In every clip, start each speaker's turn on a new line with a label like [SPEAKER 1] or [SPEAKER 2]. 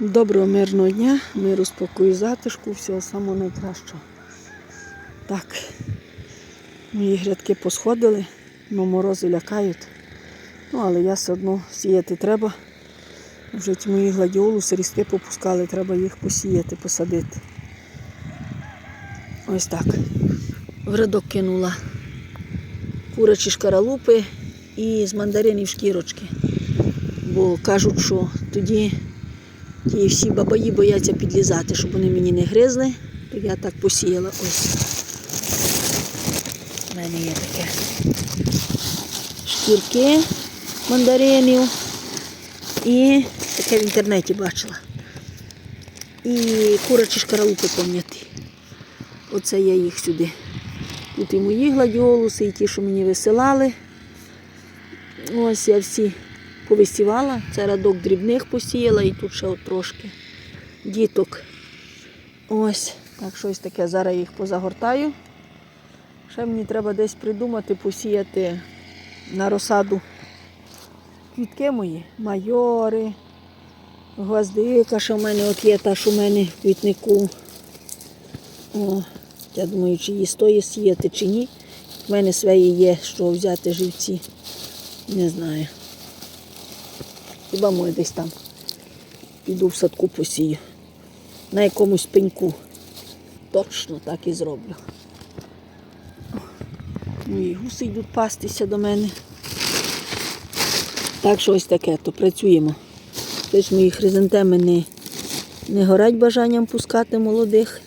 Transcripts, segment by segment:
[SPEAKER 1] Доброго мирного дня, миру, спокою, затишку, всього самого найкращого. Так, мої грядки посходили, ну морози лякають. Ну, але я все одно сіяти треба. Вже ті мої гладіолуси різки попускали, треба їх посіяти, посадити. Ось так. В рядок кинула курячі шкаралупи і з мандаринів шкірочки. Бо кажуть, що тоді ті всі бабаї бояться підлізати, щоб вони мені не гризли. То я так посіяла ось. У мене є таке шкірки мандаринів. І таке в інтернеті бачила. І курячі шкаралупи пом'яті. Оце я їх сюди. Тут і мої гладіолуси, і ті, що мені висилали. Ось я всі повисівала. Це радок дрібних посіяла і тут ще от трошки діток. Ось, так щось таке. Зараз їх позагортаю. Ще мені треба десь придумати, посіяти на розсаду квітки мої, майори, гвоздика, що в мене от є та, що в мене в квітнику. О, я думаю, чи її стоїть сіяти, чи ні. В мене свої є, що взяти живці. Не знаю. Хіба може десь там піду в садку посію. На якомусь пеньку. Точно так і зроблю. Мої гуси йдуть пастися до мене. Так що ось таке, то працюємо. Тож мої хризантеми не, не горять бажанням пускати молодих.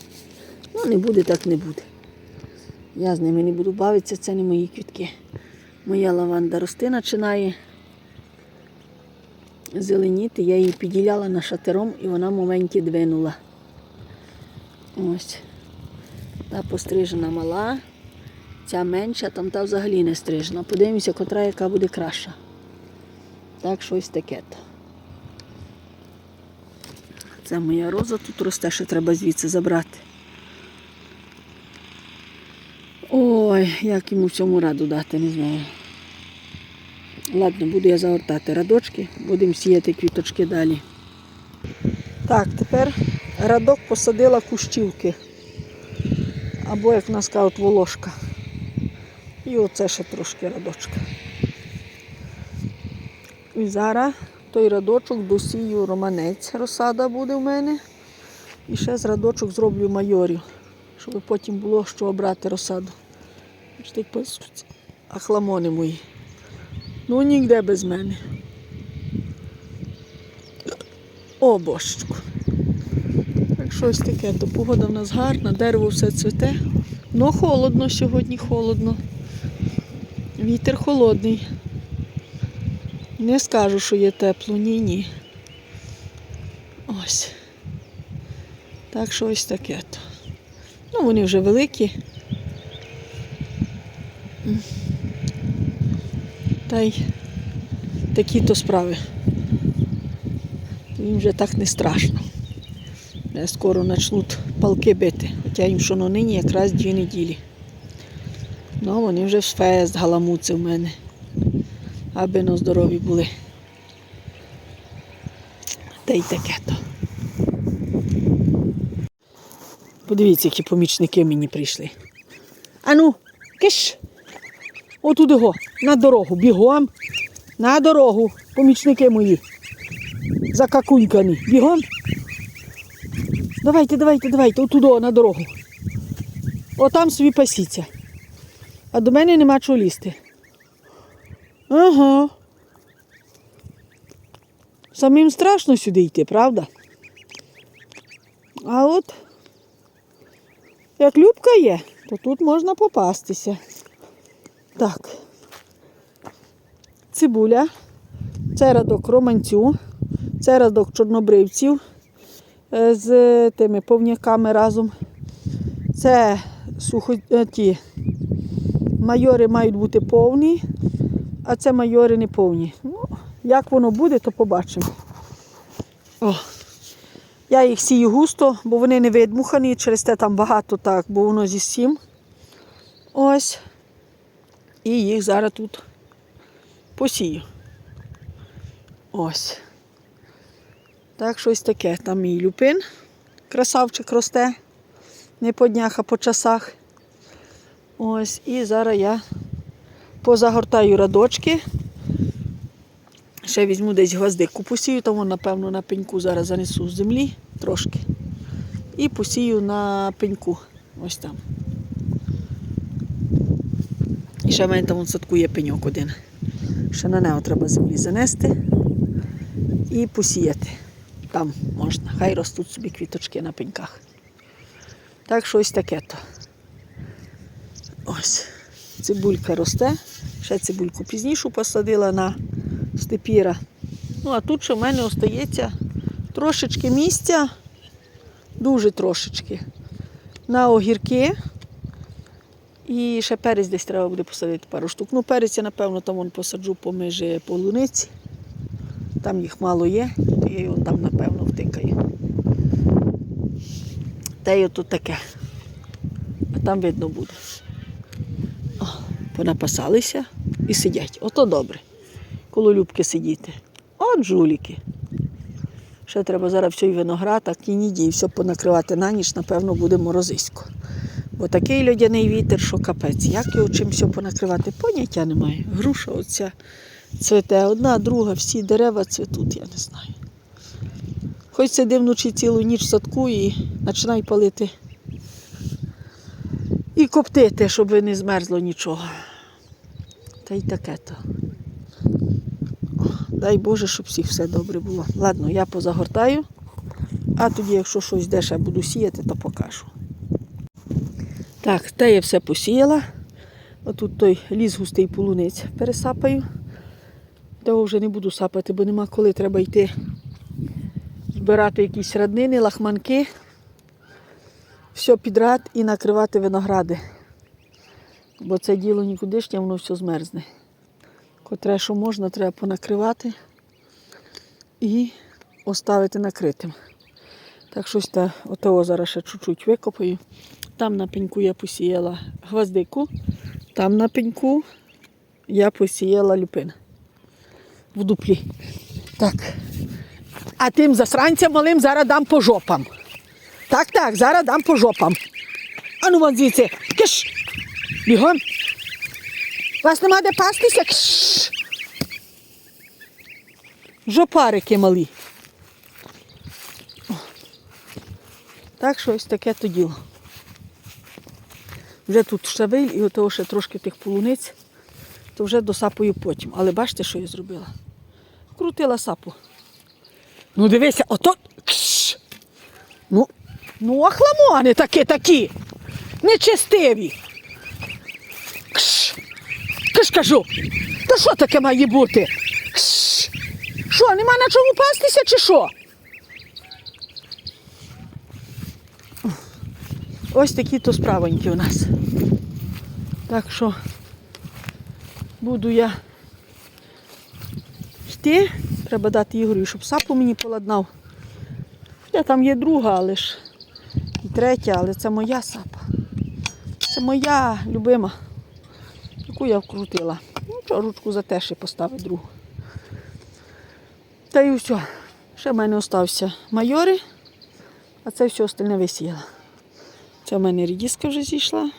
[SPEAKER 1] Ну, не буде, так не буде. Я з ними не буду бавитися, це не мої квітки. Моя лаванда рости починає зеленіти. Я її піділяла на шатером і вона маленькі двинула. Ось. Та пострижена мала, ця менша, там та взагалі не стрижена. Подивимося, котра яка буде краща. Так, щось таке. Це моя роза тут росте, ще треба звідси забрати. Ой, як йому всьому раду дати, не знаю. Ладно, буду я загортати радочки, будемо сіяти квіточки далі. Так, тепер радок посадила кущівки. Або, як в нас кажуть, волошка. І оце ще трошки радочка. І зараз той радочок досію романець, розсада буде в мене. І ще з радочок зроблю майорів, щоб потім було що обрати розсаду. Бачите, пасуться. А хламони мої. Ну ніде без мене. О, божечку. Так щось таке, то погода в нас гарна, дерево все цвіте. Ну холодно сьогодні, холодно. Вітер холодний. Не скажу, що є тепло, ні, ні. Ось. Так що ось таке. то. Ну, вони вже великі. Та й такі то справи. Їм вже так не страшно. Вже Скоро почнуть палки бити. Хоча їм що на нині якраз дві неділі. Ну, вони вже в фест галамуці в мене. Аби на здорові були. Та й таке то. Подивіться, які помічники мені прийшли. Ану, киш! Отуди го, на дорогу, бігом. На дорогу, помічники мої. Закакунькані. Бігом. Давайте, давайте, давайте, отуди, на дорогу. Отам собі пасіться. А до мене нема чого лізти. Ага. Самим страшно сюди йти, правда? А от як любка є, то тут можна попастися. Так. Цибуля. Це радок романцю. Це радок чорнобривців е, з тими повняками разом. Це сухо... е, майори мають бути повні, а це майори не повні. Ну, як воно буде, то побачимо. О. Я їх сію густо, бо вони не видмухані, через те там багато так, бо воно зі сім. Ось. І їх зараз тут посію. Ось. Так, щось таке. Там мій люпин, красавчик росте. Не по днях, а по часах. Ось, і зараз я позагортаю радочки. Ще візьму десь гвоздику посію, тому, напевно, на пеньку зараз занесу з землі трошки. І посію на пеньку. Ось там. І ще в мене там садку є пеньок один. Ще на нього треба землі занести і посіяти. Там можна. Хай ростуть собі квіточки на пеньках. Так що ось таке то. Ось. Цибулька росте. Ще цибульку пізніше посадила на степіра. Ну, а тут ще в мене остається трошечки місця, дуже трошечки. На огірки. І ще перець десь треба буде посадити пару штук. Ну, перець я, напевно, там вон посаджу поміж полуниці. Там їх мало є, то я там, напевно, втикаю. Та й тут таке. А там видно буде. О, понапасалися і сидять. Ото добре. Коло любки сидіти. От жуліки. Ще треба зараз всій виноград, а кініді і все понакривати на ніч, напевно, буде морозисько. Бо такий льодяний вітер, що капець. Як його чим все понакривати, поняття немає. Груша оця цвете, одна, друга, всі дерева цвітуть, я не знаю. Хоч сиди вночі цілу ніч в садку і починай палити. І коптити, щоб не змерзло нічого. Та й таке то. Дай Боже, щоб всіх все добре було. Ладно, я позагортаю, а тоді, якщо щось де ще буду сіяти, то покажу. Так, те я все посіяла. Отут той ліс густий полуниць пересапаю. Того вже не буду сапати, бо нема коли треба йти збирати якісь раднини, лахманки, все підряд і накривати виногради. Бо це діло нікудишнє, воно все змерзне. Котре, що можна, треба понакривати і оставити накритим. Так щось та, отого зараз ще чуть-чуть викопаю. Там на пеньку я посіяла гвоздику, там на пеньку я посіяла люпин в дуплі. Так. А тим засранцям малим зараз дам по жопам. Так, так, зараз дам по жопам. Ану вон звідси. Киш! Бігом. Вас нема де пастися? Кш! Жопарики малі. Так що ось таке то діло. Вже тут щавель і отого ще трошки тих полуниць, то вже досапаю потім. Але бачите, що я зробила? Крутила сапу. Ну дивися, ото. Ну, ну охламони такі такі. Нечестиві. Кш! Кш кажу. Та що таке має бути? Кш! Що, нема на чому пастися чи що? Ось такі то справоньки у нас. Так що буду я йти. Треба дати Ігорю, щоб сапу мені поладнав. Хоча там є друга, але ж і третя, але це моя сапа. Це моя любима, яку я вкрутила. Ну, що, ручку за те ще поставити другу. Та й все. Ще в мене остався майори, а це все остальне висіяло. Це в мене рідіска вже зійшла.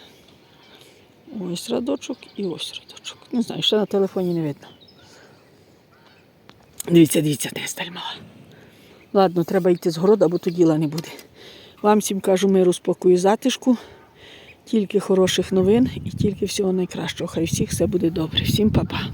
[SPEAKER 1] Ось радочок і ось радочок. Не знаю, ще на телефоні не видно. Дивіться, дивіться, де сталь мала. Ладно, треба йти з городу, бо то діла не буде. Вам всім кажу миру, спокою, затишку, тільки хороших новин і тільки всього найкращого. Хай всіх все буде добре. Всім па-па.